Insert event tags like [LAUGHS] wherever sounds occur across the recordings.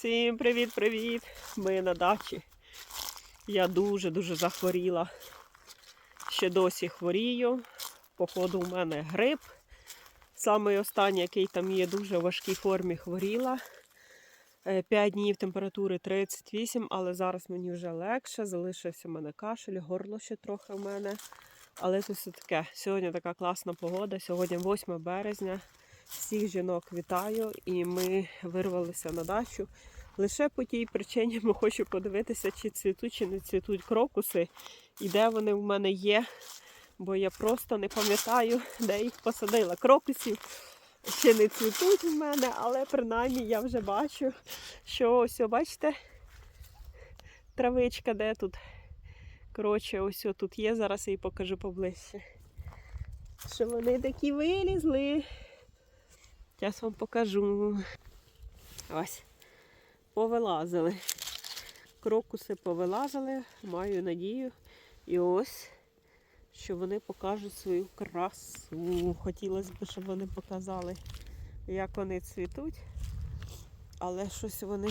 Всім привіт-привіт! Ми на дачі. Я дуже-дуже захворіла. Ще досі хворію. Походу, у мене грип. Самий останній, який там є, дуже в важкій формі хворіла. 5 днів температури 38, але зараз мені вже легше. Залишився в мене кашель, горло ще трохи в мене. Але це все таке. Сьогодні така класна погода. Сьогодні 8 березня. Всіх жінок вітаю і ми вирвалися на дачу. Лише по тій причині ми хочу подивитися, чи цвітуть, чи не цвітуть крокуси і де вони в мене є. Бо я просто не пам'ятаю, де їх посадила. Крокусів ще не цвітуть в мене, але принаймні я вже бачу, що ось, бачите, травичка де тут. Коротше, ось тут є, зараз я її покажу поближче. Що вони такі вилізли. Зараз вам покажу. Ось. Повилазили. Крокуси повилазили, маю надію. І ось, що вони покажуть свою красу. Хотілося б, щоб вони показали, як вони цвітуть. Але щось вони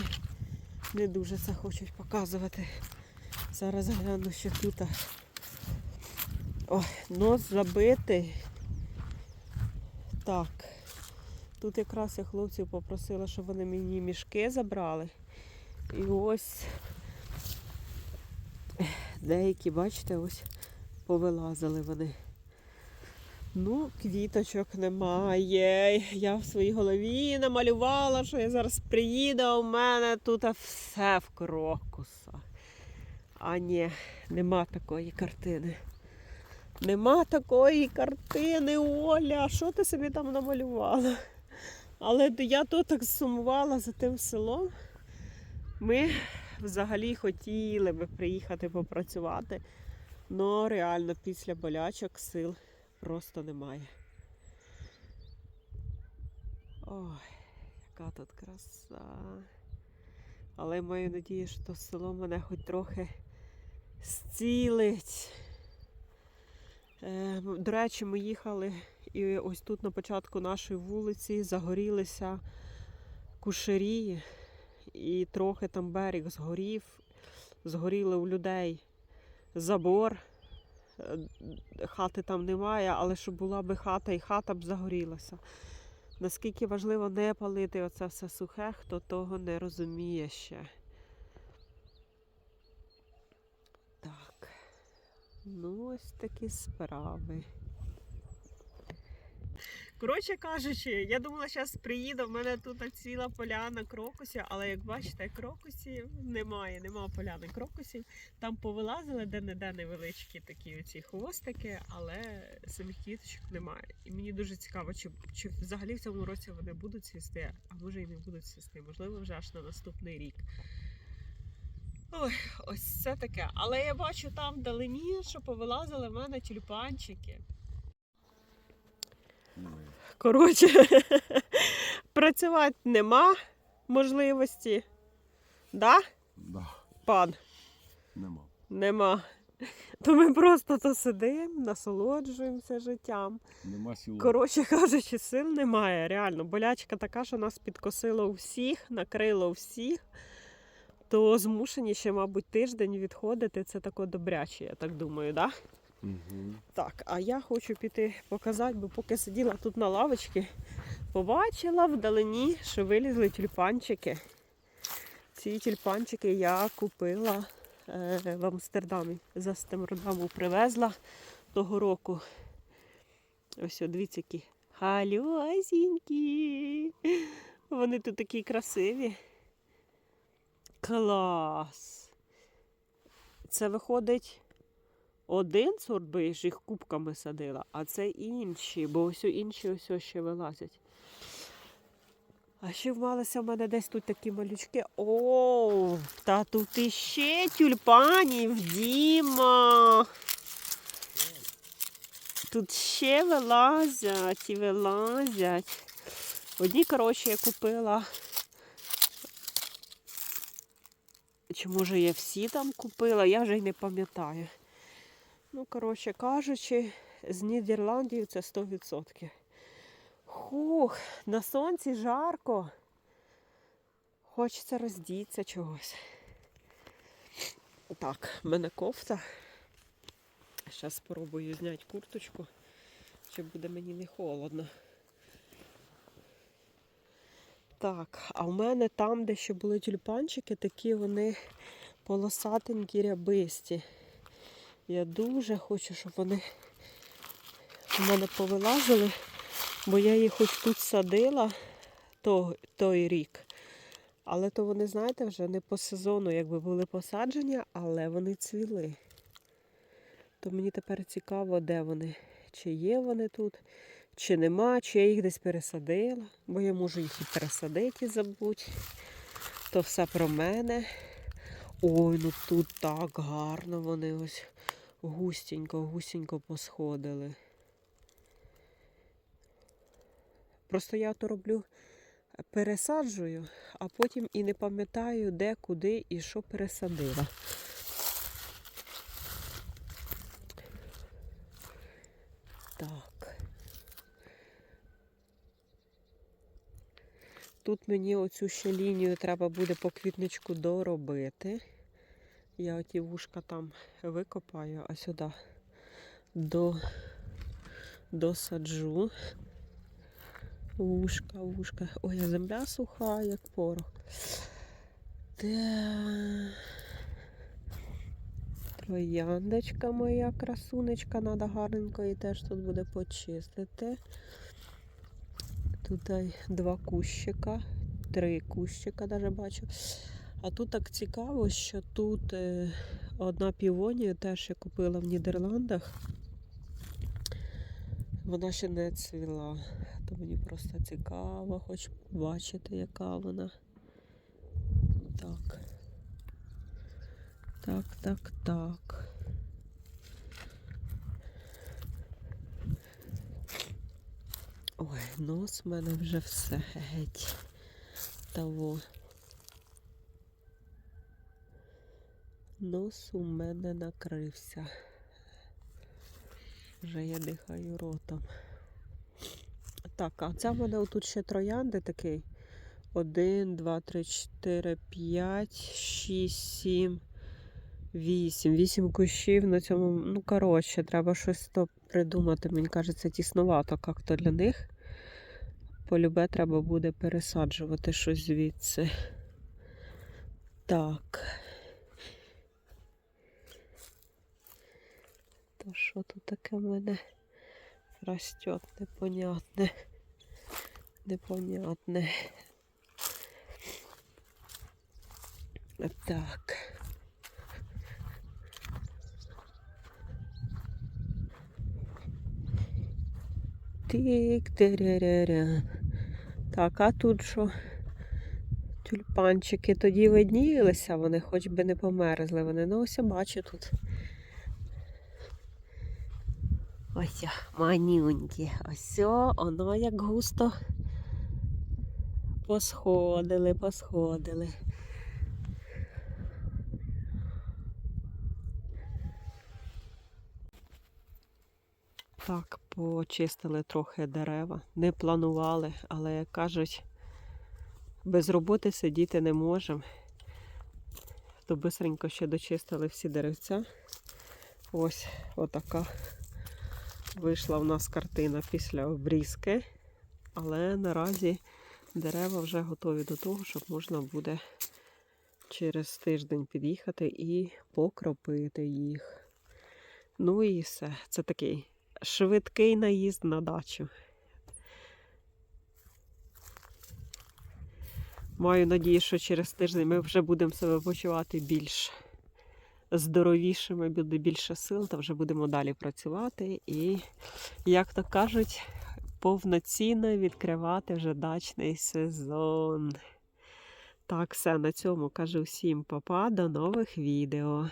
не дуже це хочуть показувати. Зараз гляну, що тут. Ой, нос забитий. Так. Тут якраз я хлопців попросила, щоб вони мені мішки забрали. І ось деякі, бачите, ось повилазили вони. Ну, квіточок немає. Я в своїй голові намалювала, що я зараз приїду, а у мене тут все в крокусах. А ні, нема такої картини. Нема такої картини, Оля. Що ти собі там намалювала? Але я то так сумувала за тим селом. Ми взагалі хотіли би приїхати попрацювати, але реально після болячок сил просто немає. Ой, яка тут краса. Але маю надію, що село мене хоч трохи зцілить. Е, До речі, ми їхали і ось тут на початку нашої вулиці загорілися кушарі, і трохи там берег згорів, згоріли у людей забор. Е, Хати там немає, але щоб була би хата і хата б загорілася. Наскільки важливо не палити оце все сухе, хто того не розуміє ще. Так. Ну, ось такі справи. Коротше кажучи, я думала, зараз приїду, в мене тут ціла поляна крокусів, але як бачите, крокусів немає, нема поляни крокусів. Там повилазили де-не-де невеличкі такі оці хвостики, але самих квіточок немає. І мені дуже цікаво, чи, чи взагалі в цьому році вони будуть цвісти, а може і не будуть цвісти, можливо, вже аж на наступний рік. Ой, ось це таке. Але я бачу там вдалині, що повилазили в мене тюльпанчики. Коротше, [LAUGHS] працювати нема можливості. Да, Да, пан? нема. Нема. То ми просто то сидимо, насолоджуємося життям. Нема сил. Коротше кажучи, сил немає. Реально, болячка така, що нас підкосило у всіх, накрило всіх. То змушені ще, мабуть, тиждень відходити. Це тако добряче, я так думаю, да? Угу. Так, а я хочу піти показати, бо поки сиділа тут на лавочці, побачила вдалині, що вилізли тюльпанчики. Ці тюльпанчики я купила е, в Амстердамі. З Амстердаму привезла того року. Ось, дивіться, які галюсінькі. Вони тут такі красиві. Клас! Це виходить один сорт, бо я ж їх кубками садила, а це інші, бо ось інші ось ще вилазять. А ще вмалися в мене десь тут такі малючки. О, та тут іще тюльпанів, Діма. Тут ще вилазять і вилазять. Одні, коротше, я купила. Чи може я всі там купила, я вже й не пам'ятаю. Ну, коротше кажучи, з Нідерландів це 100%. Хух, на сонці жарко. хочеться роздітися чогось. Так, в мене кофта. Зараз спробую зняти курточку, чи буде мені не холодно. Так, а в мене там, де ще були тюльпанчики, такі вони полосатенькі, рябисті. Я дуже хочу, щоб вони у мене повилазили, бо я їх хоч тут садила то, той рік. Але то вони, знаєте, вже не по сезону, якби були посаджені, але вони цвіли. То мені тепер цікаво, де вони. Чи є вони тут, чи нема, чи я їх десь пересадила, бо я можу їх і пересадити і забути. То все про мене. Ой, ну тут так гарно вони ось густенько, густенько посходили. Просто я то роблю, пересаджую, а потім і не пам'ятаю, де, куди і що пересадила. Так. Тут мені оцю ще лінію треба буде по квітничку доробити. Я оті вушка там викопаю, а сюди до, досаджу. Вушка, вушка. Ой, а земля суха, як порох. Та... Трояндочка моя красунечка, треба гарненько і теж тут буде почистити. Тут два кущика, три кущика навіть бачу. А тут так цікаво, що тут е, одна півонія теж я купила в Нідерландах. Вона ще не цвіла, то мені просто цікаво, хоч бачити, яка вона. Так. Так, так, так. Ой, нос в мене вже все геть. Того. Нос у мене накрився. Вже я дихаю ротом. Так, а це в мене отут ще троянди такий. Один, два, три, чотири, п'ять, шість, сім, вісім. Вісім кущів на цьому. Ну, коротше, треба щось то придумати. Мені кажеться, тісновато як-то для них. Полюбе треба буде пересаджувати щось звідси. Так. То що тут таке в мене растет непонятне. Непонятне. Так. Тик теререря. Так, а тут що? Тюльпанчики тоді виднілися, вони хоч би не померзли. Вони ну ось бачу тут. Ось я, манюнькі. Ось воно як густо посходили, посходили. Так, почистили трохи дерева. Не планували, але як кажуть, без роботи сидіти не можемо. То бистренько ще дочистили всі деревця. Ось отака вийшла в нас картина після обрізки. Але наразі дерева вже готові до того, щоб можна буде через тиждень під'їхати і покропити їх. Ну і все. Це такий швидкий наїзд на дачу. Маю надію, що через тиждень ми вже будемо себе почувати більш здоровішими, буде більше сил, та вже будемо далі працювати. І, як то кажуть, повноцінно відкривати вже дачний сезон. Так, все на цьому кажу всім папа, до нових відео.